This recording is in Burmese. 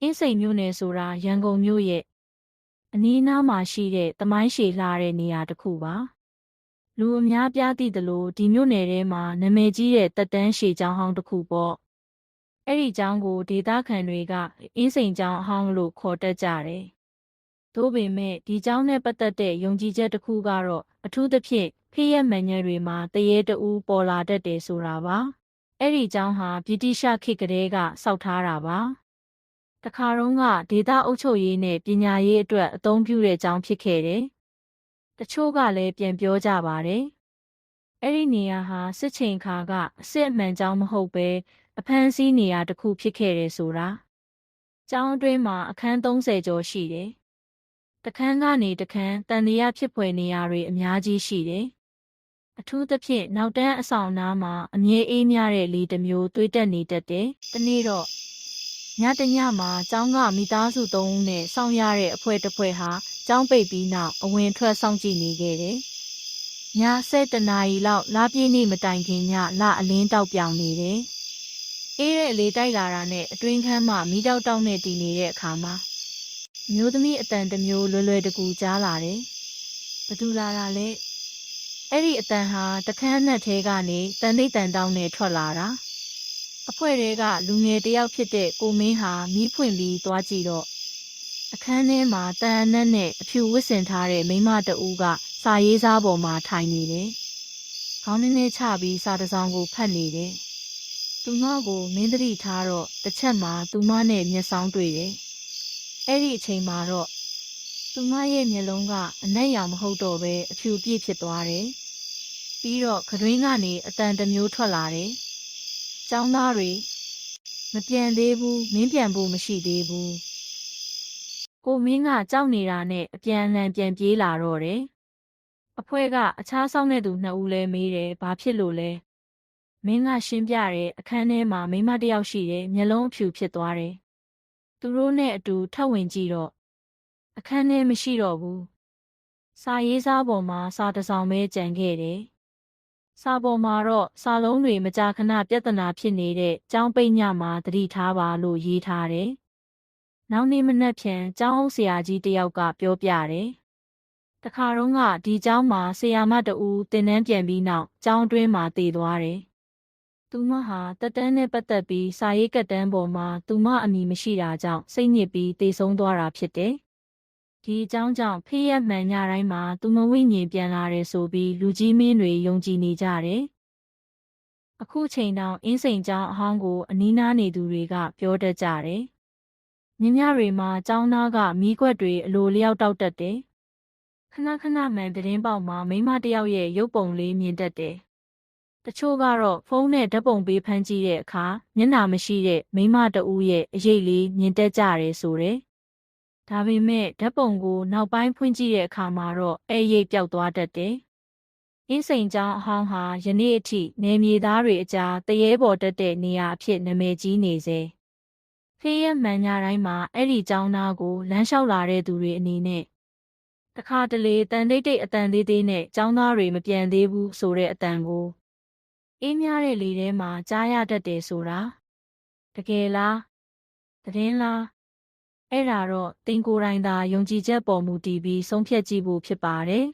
အင်းစိန်မြို့နယ်ဆိုတာရန်ကုန်မြို့ရဲ့အနီးအနားမှာရှိတဲ့သမိုင်းရှည်လှတဲ့နေရာတစ်ခုပါလူအများပြားသိသလိုဒီမြို့နယ်ထဲမှာနာမည်ကြီးတဲ့တက်တန်းရှည်ကျောင်းဟောင်းတစ်ခုပေါ့အဲ့ဒီကျောင်းကိုဒေသခံတွေကအင်းစိန်ကျောင်းအဟောင်းလို့ခေါ်တတ်ကြတယ်သို့ပေမဲ့ဒီကျောင်းနဲ့ပတ်သက်တဲ့ယုံကြည်ချက်တစ်ခုကတော့အထူးသဖြင့်ဖေးရက်မန်ညယ်တွေမှာတရေတူပေါ်လာတတ်တယ်ဆိုတာပါအဲ့ဒီကျောင်းဟာဗြိတိရှခေတ်ကလေးကစောက်ထားတာပါ တခါတုန်းကဒေတာအုပ်ချုပ်ရေးနဲ့ပညာရေးအတွက်အသုံးပြုတဲ့အကြောင်းဖြစ်ခဲ့တယ်။တချို့ကလည်းပြန်ပြောကြပါတယ်။အဲ့ဒီနေရာဟာစစ်ချိန်ခါကအစ်စ်အမှန်ကြောင်းမဟုတ်ပဲအဖမ်းဆီးနေရာတစ်ခုဖြစ်ခဲ့တယ်ဆိုတာ။ကျောင်းအတွင်းမှာအခန်း30ကျော်ရှိတယ်။တစ်ခန်းကနေတစ်ခန်းတန်တရားဖြစ်ဖွယ်နေရာတွေအများကြီးရှိတယ်။အထူးသဖြင့်နောက်တန်းအဆောင်နားမှာအမြဲအေးမြတဲ့လေတစ်မျိုးတွေးတက်နေတတ်တယ်။ဒီနေ့တော့ ညတညမှာကျောင်းကမိသားစုသုံးဦးနဲ့စောင့်ရတဲ့အဖွဲတစ်ဖွဲဟာကျောင်းပိတ်ပြီးနောက်အဝင်ထွက်စောင့်ကြည့်နေခဲ့တယ်။ည7တနာရီလောက်လာပြည့်နေ့မတိုင်ခင်ညလအလင်းတောက်ပြောင်နေတယ်။အေးတဲ့လေတိုက်လာတာနဲ့အတွင်းခန်းမှာမိတောက်တောက်နဲ့တည်နေတဲ့အခါမှာအမျိုးသမီးအတန်တစ်မျိုးလွယ်လွယ်တကူကြားလာတယ်။ဘသူလာတာလဲ။အဲ့ဒီအတန်ဟာတခန်းနဲ့ထဲကနေတန်တိတ်တန်တောင်းနဲ့ထွက်လာတာ။ အဖွဲ့တွေကလူငယ်တယောက်ဖြစ်တဲ့ကိုမင်းဟာမီးဖွင့်ပြီးသွားကြည့်တော့အခန်းထဲမှာတန်အနက်နဲ့အဖြူဝတ်ဆင်ထားတဲ့မိန်းမတဦးကစာရေးစားပေါ်မှာထိုင်နေတယ်။ခေါင်းနည်းနည်းချပြီးစာတစ်စောင်ကိုဖတ်နေတယ်။သူမကိုမင်းသတိထားတော့တစ်ချက်မှာသူမနဲ့မျက်စောင်းတွေ့တယ်။အဲ့ဒီအချိန်မှာတော့သူမရဲ့မျက်လုံးကအနက်ရောင်မဟုတ်တော့ပဲအဖြူပြည့်ဖြစ်သွားတယ်။ပြီးတော့ခရွင်းကနေအတန်တစ်မျိုးထွက်လာတယ်။ ကျောင်းသားတွေမပြန်သေးဘူးမင်းပြန်ဖို့မရှိသေးဘူးကိုမင်းကကြောက်နေတာနဲ့အပြန်အလှန်ပြန်ပြေးလာတော့တယ်အဖွဲကအခြားဆောင်တဲ့သူနှစ်ဦးလဲမေးတယ်ဘာဖြစ်လို့လဲမင်းကရှင်းပြတယ်အခန်းထဲမှာမိန်းမတစ်ယောက်ရှိတယ်မျက်လုံးအဖြူဖြစ်သွားတယ်သူတို့နဲ့အတူထပ်ဝင်ကြည့်တော့အခန်းထဲမရှိတော့ဘူးစာရေးစားပေါ်မှာစာတစ်စောင်ပဲကြံခဲ့တယ် စာပေါ်မှာတော့စာလုံးတွေမကြာခဏပြဿနာဖြစ်နေတဲ့ကျောင်းပိတ်ညမှာသတိထားပါလို့ရေးထားတယ်။နောက်နေ့မနက်ဖြန်ကျောင်းအုပ်ဆရာကြီးတယောက်ကပြောပြတယ်။တခါတော့ကဒီကျောင်းမှာဆရာမတဦးတင်နန်းပြန်ပြီးနောက်ကျောင်းအတွင်းမှာတည်သွားတယ်။သူမဟာတက်တန်းနဲ့ပတ်သက်ပြီးစာရေးကတ်တန်းပေါ်မှာသူမအမိမရှိတာကြောင့်စိတ်ညစ်ပြီးတည်ဆုံးသွားတာဖြစ်တယ်။ ဒီအကြောင်းကြောင့်ဖေးရက်မှန်ညတိုင်းမှာသူမဝိညာဉ်ပြန်လာတယ်ဆိုပြီးလူကြီးမင်းတွေယုံကြည်နေကြတယ်။အခုချိန်တောင်အင်းစိန်ကျောင်းအဟောင်းကိုအနီးနားနေသူတွေက ပြောတတ်ကြတယ်။မြင်းများတွေမှာကျောင်းသားကမီးခွက်တွေအလိုလျောက်တောက်တတ်တယ်။ခဏခဏမှန်သတင်းပေါက်မှာမိန်းမတစ်ယောက်ရဲ့ရုပ်ပုံလေးမြင်တတ်တယ်။တချို့ကတော့ဖုန်းနဲ့ဓာတ်ပုံပေးဖမ်းကြည့်တဲ့အခါမျက်နှာမရှိတဲ့မိန်းမတဦးရဲ့အရေးလေးမြင်တတ်ကြတယ်ဆိုတယ်။ ဒါပေမဲ့ဓာတ်ပုံကိုနောက်ပိုင်းဖွင့်ကြည့်တဲ့အခါမှာတော့အဲ့ရိပ်ပျောက်သွားတတ်တယ်။အင်းစိန်ကျောင်းအဟောင်းဟာယနေ့အထိနေမြေသားတွေအကြားတရေပေါ်တက်တဲ့နေရာအဖြစ်နာမည်ကြီးနေစေ။ဖေးရမှန်ညာတိုင်းမှာအဲ့ဒီကျောင်းသားကိုလမ်းလျှောက်လာတဲ့သူတွေအနေနဲ့တခါတလေတန်တိတ်တိတ်အတန်သေးသေးနဲ့ကျောင်းသားတွေမပြန်သေးဘူးဆိုတဲ့အတန်ကိုအေးများတဲ့လေထဲမှာကြားရတတ်တယ်ဆိုတာတကယ်လားသတင်းလား အဲ့ဒါတော့တင်ကိုယ်တိုင်သာယုံကြည်ချက်ပေါ်မူတည်ပြီးဆုံးဖြတ်ကြည့်ဖို့ဖြစ်ပါတယ်